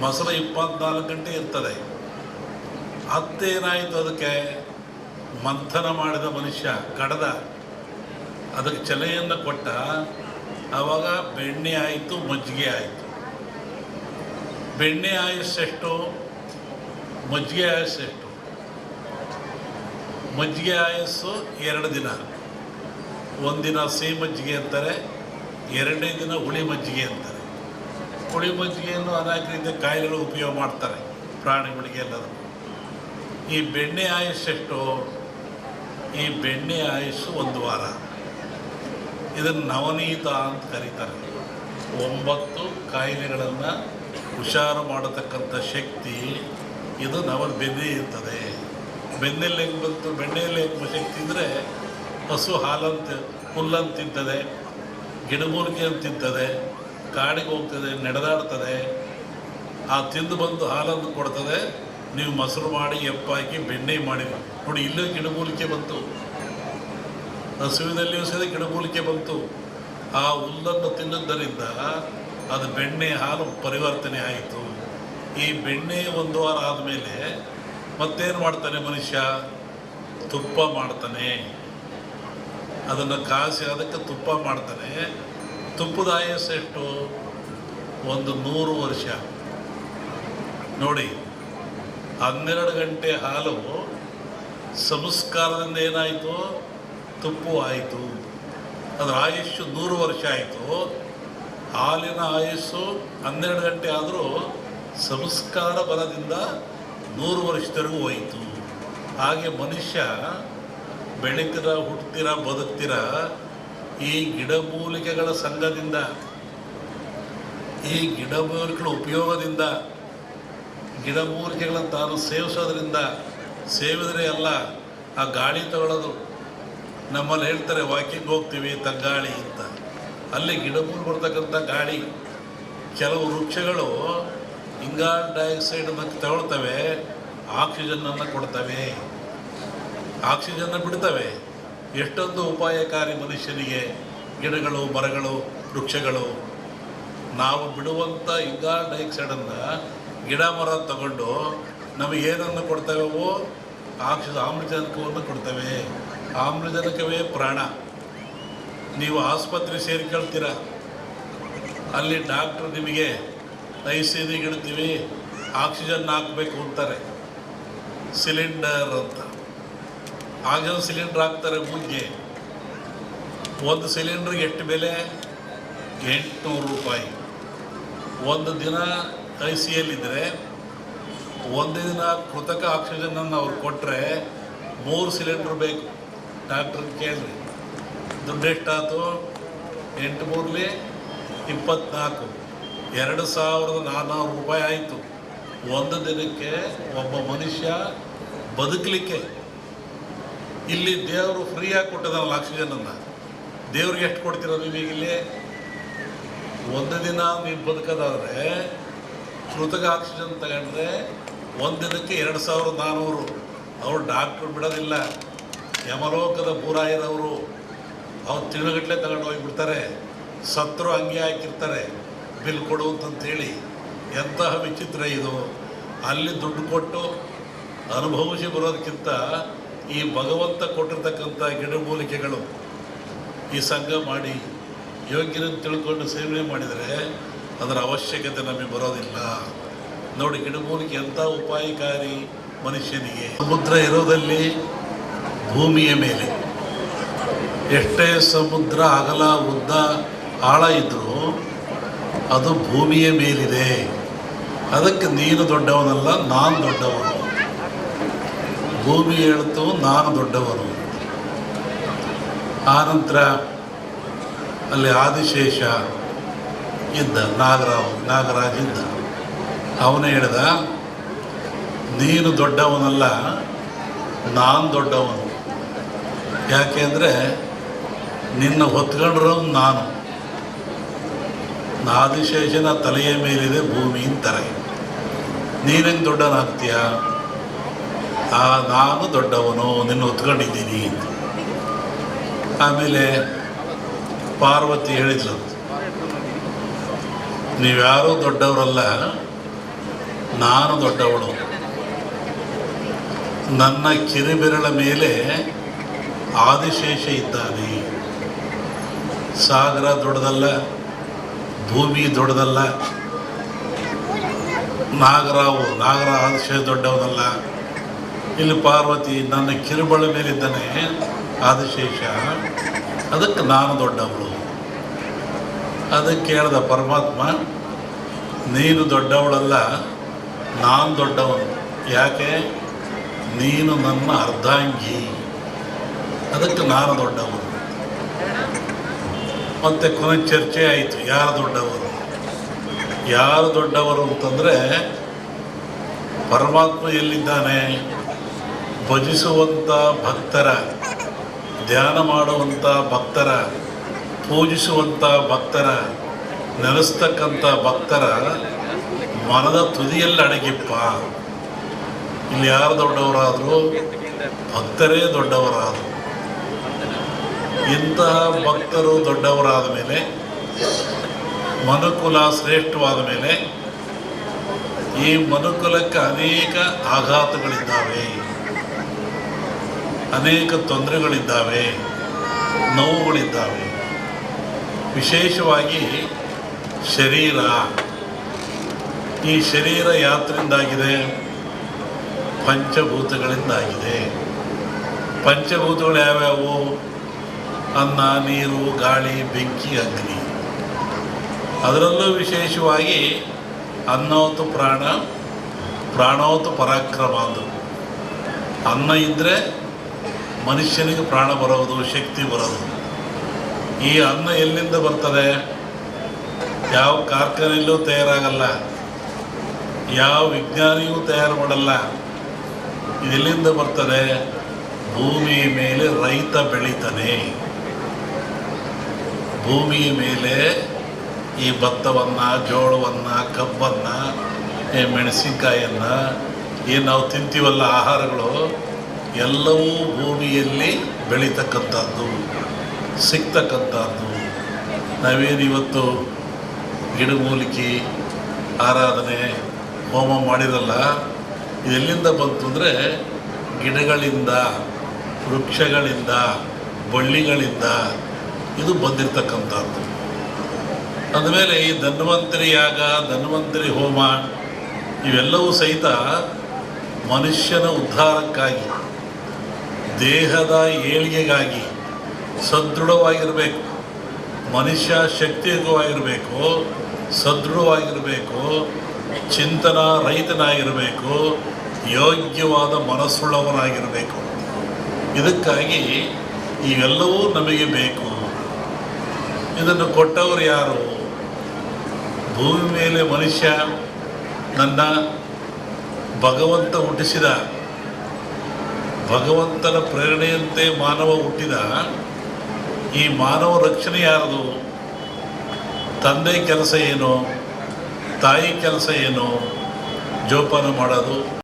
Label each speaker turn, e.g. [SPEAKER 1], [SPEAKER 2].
[SPEAKER 1] ಮೊಸರು ಇಪ್ಪತ್ನಾಲ್ಕು ಗಂಟೆ ಇರ್ತದೆ. ಹತ್ತೇನಾಯಿತು ಅದಕ್ಕೆ? ಮಂಥನ ಮಾಡಿದ ಮನುಷ್ಯ, ಕಡದ. ಅದಕ್ಕೆ ಚಲೆಯನ್ನು ಕೊಟ್ಟ. ಆವಾಗ ಬೆಣ್ಣೆ ಆಯಿತು, ಮಜ್ಜಿಗೆ ಆಯಿತು. ಬೆಣ್ಣೆ ಆಯುಸ್ಸೆಷ್ಟು? ಮಜ್ಜಿಗೆ ಆಯುಸ್ಸೆಷ್ಟು? ಮಜ್ಜಿಗೆ ಆಯಸ್ಸು ಎರಡು ದಿನ. ಒಂದಿನ ಸಿಹಿ ಮಜ್ಜಿಗೆ ಅಂತಾರೆ ಎರಡನೇ ದಿನ ಹುಳಿ ಮಜ್ಜಿಗೆ ಅಂತಾರೆ. ಹುಳಿ ಮಜ್ಜಿಗೆಯನ್ನು ಅನೇಕ ರೀತಿಯ ಕಾಯಿಲೆಗಳು ಉಪಯೋಗ ಮಾಡ್ತಾರೆ ಪ್ರಾಣಿಗಳಿಗೆ ಎಲ್ಲರೂ. ಈ ಬೆಣ್ಣೆ ಆಯುಸ್ಸೆಷ್ಟು ಈ ಬೆಣ್ಣೆ ಆಯುಸ್ಸು ಒಂದು ವಾರ. ಇದನ್ನು ನವನೀತ ಅಂತ ಕರೀತಾರೆ. ಒಂಬತ್ತು ಕಾಯಿಲೆಗಳನ್ನು ಹುಷಾರು ಮಾಡತಕ್ಕಂಥ ಶಕ್ತಿ ಇದು ನವ ಬೆನ್ನೆ ಇರ್ತದೆ. ಬೆನ್ನೆಲ್ಲಿ ಹೆಂಗೆ ಬಂತು? ಬೆಣ್ಣೆಯಲ್ಲಿ ಹೆಂಗೆ ಶಕ್ತಿ ಅಂದರೆ ಹಸು ಹಾಲಂತ ಹುಲ್ಲನ್ನು ತಿಂತದೆ ಗಿಡಮೂಲಿಕೆ ಅಂತ ತಿಂತದೆ. ಕಾಡಿಗೆ ಹೋಗ್ತದೆ, ನಡೆದಾಡ್ತದೆ, ಆ ತಿಂದು ಬಂದು ಹಾಲನ್ನು ಕೊಡ್ತದೆ, ನೀವು ಮೊಸರು ಮಾಡಿ, ಎಪ್ಪಾಕಿ, ಬೆಣ್ಣೆ ಮಾಡಿ. ನೋಡಿ, ಇಲ್ಲೂ ಗಿಡಮೂಲಿಕೆ ಬಂತು. ಹಸುವಿನಲ್ಲಿಯೂ ಸಹ ಗಿಡಮೂಲಿಕೆ ಬಂತು. ಆ ಹುಲ್ಲನ್ನು ತಿನ್ನುವುದರಿಂದ ಅದು ಬೆಣ್ಣೆ ಹಾಲು ಪರಿವರ್ತನೆ ಆಯಿತು. ಈ ಬೆಣ್ಣೆ ಒಂದು ವಾರ ಆದಮೇಲೆ ಮತ್ತೇನು ಮಾಡ್ತಾನೆ ಮನುಷ್ಯ? ತುಪ್ಪ ಮಾಡ್ತಾನೆ. ಅದನ್ನು ಕಾಸಿ ಅದಕ್ಕೆ ತುಪ್ಪ ಮಾಡ್ತಾನೆ. ತುಪ್ಪದ ಆಯಸ್ ಎಷ್ಟು? ಒಂದು ನೂರು ವರ್ಷ. ನೋಡಿ, ಹನ್ನೆರಡು ಗಂಟೆ ಹಾಲು ಸಂಸ್ಕಾರದಿಂದ ಏನಾಯಿತು? ತುಪ್ಪು ಆಯಿತು. ಅದರ ಆಯುಷ್ಯು ನೂರು ವರ್ಷ ಆಯಿತು. ಹಾಲಿನ ಆಯುಸ್ಸು ಹನ್ನೆರಡು ಗಂಟೆ ಆದರೂ ಸಂಸ್ಕಾರ ಬಲದಿಂದ ನೂರು ವರ್ಷದವರೆಗೂ ಹೋಯಿತು. ಹಾಗೆ ಮನುಷ್ಯ ಬೆಳೀತೀರ ಹುಟ್ತಿರ ಬದುಕ್ತೀರ ಈ ಗಿಡಮೂಲಿಕೆಗಳ ಸಂಘದಿಂದ, ಈ ಗಿಡಮೂಲಿಕೆಗಳ ಉಪಯೋಗದಿಂದ, ಗಿಡಮೂಲಿಕೆಗಳನ್ನು ತಾನು ಸೇವಿಸೋದ್ರಿಂದ ಸೇವಿದರೆ ಎಲ್ಲ ಆ ಗಾಳಿ ತಗೊಳ್ಳೋದು ನಮ್ಮಲ್ಲಿ ಹೇಳ್ತಾರೆ, ವಾಕಿಂಗ್ ಹೋಗ್ತೀವಿ ತಗ್ಗಾಳಿ ಅಂತ. ಅಲ್ಲಿ ಗಿಡಮೂಲಿ ಬರ್ತಕ್ಕಂಥ ಗಾಳಿ, ಕೆಲವು ವೃಕ್ಷಗಳು ಇಂಗಾಲ್ ಮತ್ತು ತಗೊಳ್ತವೆ ಆಕ್ಸಿಜನ್ನನ್ನು ಕೊಡ್ತವೆ. ಆಕ್ಸಿಜನ್ನ ಬಿಡ್ತವೆ. ಎಷ್ಟೊಂದು ಉಪಾಯಕಾರಿ ಮನುಷ್ಯನಿಗೆ ಗಿಡಗಳು, ಮರಗಳು, ವೃಕ್ಷಗಳು. ನಾವು ಬಿಡುವಂಥ ಇಂಗಾಲ್ ಡೈಆಕ್ಸೈಡನ್ನು ಗಿಡ, ಮರ ತಗೊಂಡು ನಮಗೇನನ್ನು ಕೊಡ್ತೇವೋ ಆಕ್ಸಿಜನ್ ಆಮ್ಲಜನಕವನ್ನು ಕೊಡ್ತೇವೆ. ಆಮ್ಲಜನಕವೇ ಪ್ರಾಣ. ನೀವು ಆಸ್ಪತ್ರೆ ಸೇರಿಕೊಳ್ತೀರ. ಅಲ್ಲಿ ಡಾಕ್ಟ್ರು ನಿಮಗೆ ಇಡ್ತೀವಿ ಆಕ್ಸಿಜನ್ ಹಾಕಬೇಕು ಅಂತಾರೆ. ಸಿಲಿಂಡರ್ ಅಂತ. ಆಕ್ಸಿಜನ್ ಸಿಲಿಂಡ್ರ್ ಹಾಕ್ತಾರೆ ಮೂಗಿಗೆ. ಒಂದು ಸಿಲಿಂಡ್ರಿಗೆ ಎಷ್ಟು ಬೆಲೆ? ಎಂಟುನೂರು ರೂಪಾಯಿ. ಒಂದು ದಿನ ಐ ಸಿ ಎಲ್ಲಿದ್ದರೆ ಒಂದು ದಿನ ಕೃತಕ ಆಕ್ಸಿಜನನ್ನು ಅವ್ರು ಕೊಟ್ಟರೆ ಮೂರು ಸಿಲಿಂಡ್ರ್ ಬೇಕು. ಡಾಕ್ಟ್ರ್ ಕೇಳಿರಿ. ದುಡ್ಡು ಎಷ್ಟಾಯ್ತು? ಎಂಟು ಮೂರಲಿ ಇಪ್ಪತ್ತ್ನಾಲ್ಕು ಎರಡು ಸಾವಿರದ ನಾನ್ನೂರು ರೂಪಾಯಿ ಆಯಿತು. ಒಂದು ದಿನಕ್ಕೆ ಒಬ್ಬ ಮನುಷ್ಯ ಬದುಕಲಿಕ್ಕೆ. ಇಲ್ಲಿ ದೇವರು ಫ್ರೀಯಾಗಿ ಕೊಟ್ಟಿದ್ದಾನಲ್ಲ ಆಕ್ಸಿಜನನ್ನು ದೇವ್ರಿಗೆ ಎಷ್ಟು ಕೊಡ್ತೀರ ನೀವು ಈಗ ಇಲ್ಲಿ? ಒಂದು ದಿನ ನೀವು ಬದುಕೋದಾದ್ರೆ ಕೃತಕ ಆಕ್ಸಿಜನ್ ತಗೊಂಡ್ರೆ ಒಂದು ದಿನಕ್ಕೆ ಎರಡು ಸಾವಿರದ ನಾನ್ನೂರು ಅವ್ರು ಡಾಕ್ಟ್ರು ಬಿಡೋದಿಲ್ಲ. ಯಮಲೋಕದ ಪೂರಾಯರವರು ಅವ್ರು ತಿಂಗಳಗಟ್ಟಲೆ ತಗೊಂಡು ಹೋಗಿಬಿಡ್ತಾರೆ ಸತ್ರು ಹಂಗೆ ಹಾಕಿರ್ತಾರೆ. ಬಿಲ್ ಕೊಡು ಅಂತಂತೇಳಿ. ಎಂತಹ ವಿಚಿತ್ರ ಇದು. ಅಲ್ಲಿ ದುಡ್ಡು ಕೊಟ್ಟು ಅನುಭವಿಸಿ ಬರೋದಕ್ಕಿಂತ ಈ ಭಗವಂತ ಕೊಟ್ಟಿರ್ತಕ್ಕಂಥ ಗಿಡಮೂಲಿಕೆಗಳು ಈ ಸಂಘ ಮಾಡಿ ಯೋಗ್ಯರನ್ನು ತಿಳ್ಕೊಂಡು ಸೇವನೆ ಮಾಡಿದರೆ ಅದರ ಅವಶ್ಯಕತೆ ನಮಗೆ ಬರೋದಿಲ್ಲ. ನೋಡಿ ಗಿಡಮೂಲಿಕೆ ಎಂಥ ಉಪಾಯಕಾರಿ ಮನುಷ್ಯನಿಗೆ. ಸಮುದ್ರ ಇರೋದಲ್ಲಿ ಭೂಮಿಯ ಮೇಲೆ. ಎಷ್ಟೇ ಸಮುದ್ರ, ಅಗಲ, ಉದ್ದ, ಆಳ ಇದ್ದರೂ ಅದು ಭೂಮಿಯ ಮೇಲಿದೆ. ಅದಕ್ಕೆ ನೀನು ದೊಡ್ಡವನಲ್ಲ, ನಾನು ದೊಡ್ಡವನು. ಭೂಮಿ ಹೇಳ್ತು ನಾನು ದೊಡ್ಡವನು. ಆನಂತರ ಅಲ್ಲಿ ಆದಿಶೇಷ ಇದ್ದ, ನಾಗರಾವ್, ನಾಗರಾಜ್ ಇದ್ದ. ಅವನೇ ಹೇಳ್ದ, ನೀನು ದೊಡ್ಡವನಲ್ಲ, ನಾನು ದೊಡ್ಡವನು. ಯಾಕೆಂದರೆ ನಿನ್ನ ಹೊತ್ಕೊಂಡ್ರು ನಾನು. ಆದಿಶೇಷನ ತಲೆಯ ಮೇಲಿದೆ ಭೂಮಿ ಅಂತಾರೆ. ನೀನೇನು ದೊಡ್ಡನಾಗ್ತೀಯಾ? ನಾನು ದೊಡ್ಡವನು, ನಿನ್ನ ಹೊತ್ಕೊಂಡಿದ್ದೀನಿ ಆಮೇಲೆ ಪಾರ್ವತಿ ಹೇಳಿದ್ಲು, ನೀವ್ಯಾರೂ ದೊಡ್ಡವರಲ್ಲ, ನಾನು ದೊಡ್ಡವಳು. ನನ್ನ ಕಿರಿಬೆರಳ ಮೇಲೆ ಆದಿಶೇಷ ಇದ್ದಾನೆ. ಸಾಗರ ದೊಡ್ಡದಲ್ಲ, ಭೂಮಿ ದೊಡ್ಡದಲ್ಲ, ನಾಗರಾವು, ನಾಗರ ಆದಿಶೇಷ ದೊಡ್ಡವನಲ್ಲ. ಇಲ್ಲಿ ಪಾರ್ವತಿ ನನ್ನ ಕಿರುಬಳ ಮೇಲಿದ್ದಾನೆ. ಆದಿಶೇಷ, ಅದಕ್ಕೆ ನಾನು ದೊಡ್ಡವಳು. ಅದಕ್ಕೆ ಹೇಳ್ದ ಪರಮಾತ್ಮ, ನೀನು ದೊಡ್ಡವಳಲ್ಲ, ನಾನು ದೊಡ್ಡವನು. ಯಾಕೆ? ನೀನು ನನ್ನ ಅರ್ಧಾಂಗಿ. ಅದಕ್ಕೆ ನಾನು ದೊಡ್ಡವನು. ಮತ್ತೆ ಕೊನೆ ಚರ್ಚೆ ಆಯಿತು, ಯಾರು ದೊಡ್ಡವರು? ಯಾರು ದೊಡ್ಡವರು ಅಂತಂದರೆ ಪರಮಾತ್ಮ ಎಲ್ಲಿದ್ದಾನೆ? ಭಜಿಸುವಂಥ ಭಕ್ತರ, ಧ್ಯಾನ ಮಾಡುವಂಥ ಭಕ್ತರ ಪೂಜಿಸುವಂಥ ಭಕ್ತರ ನೆಲೆಸ್ತಕ್ಕಂಥ ಭಕ್ತರ ಮನದ ತುದಿಯಲ್ಲಿ ಅಡಗಿಪ್ಪ. ಇಲ್ಲಿ ಯಾರು ದೊಡ್ಡವರಾದರೂ? ಭಕ್ತರೇ ದೊಡ್ಡವರಾದರು. ಇಂತಹ ಭಕ್ತರು ದೊಡ್ಡವರಾದ ಮೇಲೆ, ಮನುಕುಲ ಶ್ರೇಷ್ಠವಾದ ಮೇಲೆ ಈ ಮನುಕುಲಕ್ಕೆ ಅನೇಕ ಆಘಾತಗಳಿದ್ದಾವೆ. ಅನೇಕ ತೊಂದರೆಗಳಿದ್ದಾವೆ, ನೋವುಗಳಿದ್ದಾವೆ. ವಿಶೇಷವಾಗಿ ಶರೀರ. ಈ ಶರೀರ ಯಾತ್ರಿಂದಾಗಿದೆ ಪಂಚಭೂತಗಳಿಂದಾಗಿದೆ. ಪಂಚಭೂತಗಳು ಯಾವ್ಯಾವು? ಅನ್ನ, ನೀರು, ಗಾಳಿ, ಬೆಂಕಿ, ಅಗ್ನಿ. ಅದರಲ್ಲೂ ವಿಶೇಷವಾಗಿ ಅನ್ನೋತು ಪ್ರಾಣ, ಪ್ರಾಣೋತು ಪರಾಕ್ರಮ ಅಂದರು. ಅನ್ನ ಇದ್ದರೆ ಮನುಷ್ಯನಿಗೆ ಪ್ರಾಣ ಬರೋದು, ಶಕ್ತಿ ಬರೋದು. ಈ ಅನ್ನ ಎಲ್ಲಿಂದ ಬರ್ತದೆ? ಯಾವ ಕಾರ್ಖಾನೆಯಲ್ಲೂ ತಯಾರಾಗಲ್ಲ. ಯಾವ ವಿಜ್ಞಾನಿಯೂ ತಯಾರು ಮಾಡಲ್ಲ ಇದೆಲ್ಲಿಂದ ಬರ್ತದೆ? ಭೂಮಿ ಮೇಲೆ ರೈತ ಬೆಳೀತಾನೆ. ಭೂಮಿಯ ಮೇಲೆ ಈ ಭತ್ತವನ್ನು, ಜೋಳವನ್ನು, ಕಬ್ಬನ್ನು, ಈ ಮೆಣಸಿನ್ಕಾಯನ್ನು ಏನು ನಾವು ತಿಂತೀವಲ್ಲ ಆಹಾರಗಳು. ಎಲ್ಲವೂ ಭೂಮಿಯಲ್ಲಿ ಬೆಳೀತಕ್ಕಂಥದ್ದು, ಸಿಗ್ತಕ್ಕಂಥದ್ದು. ನಾವೇನು ಇವತ್ತು ಗಿಡಮೂಲಿಕೆ ಆರಾಧನೆ, ಹೋಮ ಮಾಡಿರಲ್ಲ? ಇದೆಲ್ಲಿಂದ ಬಂತು ಅಂದರೆ ಗಿಡಗಳಿಂದ, ವೃಕ್ಷಗಳಿಂದ, ಬಳ್ಳಿಗಳಿಂದ ಇದು ಬಂದಿರತಕ್ಕಂಥದ್ದು. ಅಂದಮೇಲೆ ಈ ಧನ್ವಂತರಿ ಯಾಗ, ಧನ್ವಂತರಿ ಹೋಮ, ಇವೆಲ್ಲವೂ ಸಹಿತ ಮನುಷ್ಯನ ಉದ್ಧಾರಕ್ಕಾಗಿ ದೇಹದ ಏಳಿಗೆಗಾಗಿ ಸದೃಢವಾಗಿರಬೇಕು. ಮನುಷ್ಯ ಶಕ್ತಿಯುತವಾಗಿರಬೇಕು, ಸದೃಢವಾಗಿರಬೇಕು, ಚಿಂತನ ರಹಿತನಾಗಿರಬೇಕು, ಯೋಗ್ಯವಾದ ಮನಸ್ಸುಳ್ಳವನಾಗಿರಬೇಕು. ಇದಕ್ಕಾಗಿ ಇವೆಲ್ಲವೂ ನಮಗೆ ಬೇಕು. ಇದನ್ನು ಕೊಟ್ಟವರು ಯಾರು? ಭೂಮಿ ಮೇಲೆ ಮನುಷ್ಯ ನನ್ನ ಭಗವಂತ ಹುಟ್ಟಿಸಿದ ಭಗವಂತನ ಪ್ರೇರಣೆಯಂತೆ ಮಾನವ ಹುಟ್ಟಿದ ಈ ಮಾನವ ರಕ್ಷಣೆ ಯಾರದು? ತಂದೆ ಕೆಲಸ ಏನು? ತಾಯಿ ಕೆಲಸ ಏನು? ಜೋಪಾನ ಮಾಡೋದು?